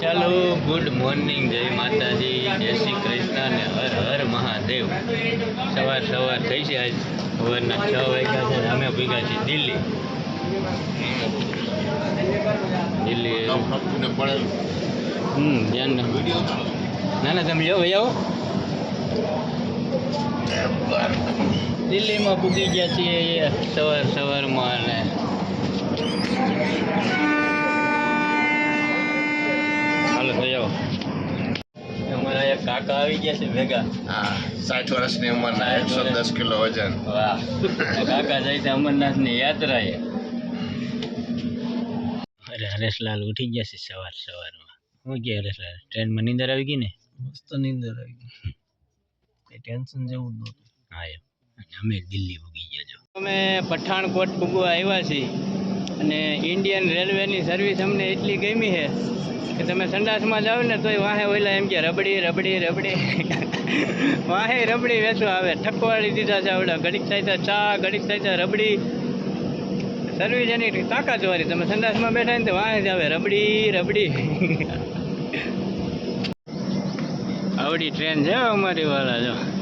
ચાલો good morning જય માતાજી જય શ્રી કૃષ્ણ અને હર હર મહાદેવ. સવાર સવાર થઈ છે આજ. સવારના છ વાગ્યા છે અમે ભેગા છીએ દિલ્હી. દિલ્હી હમ ધ્યાન. ના ના તમે જાઓ ભાઈ આવો. દિલ્હીમાં પૂગી ગયા છીએ સવાર સવારમાં અને કાકા આવી ગયા છે ભેગા. હા સાઠ વર્ષની ઉંમરના એકસો દસ કિલો વજન. વાહ. કાકા જાય છે અમરનાથની યાત્રાએ. અરે હરેશલાલ ઉઠી ગયા છે સવાર સવારમાં. હું ગયા હરેશલાલ? ટ્રેનમાં નીંદર આવી ગઈ ને? મસ્ત નીંદર આવી ગઈ. કઈ ટેન્શન જેવું જ નહોતું. હા એમ. અને અમે દિલ્હી ભૂગી ગયા છો. અમે પઠાણકોટ ભૂગવા આવ્યા છીએ. અને ઇન્ડિયન રેલવેની સર્વિસ અમને એટલી ગમી છે કે તમે સંડાસમાં જાઓ ને તોય વાહે ઓલા એમ કે રબડી રબડી રબડી. વાહે રબડી વેચવા આવે. ઠકવાળી દીધા છે આવડા. ઘડીક થાય ચા, ઘડીક થાય રબડી. સર્વિસ એની તાકાત વાળી તમે સંડાસમાં બેઠા ને તો વાહે જ આવે. રબડી રબડી. આવડી ટ્રેન છે અમારી વાળા, જો.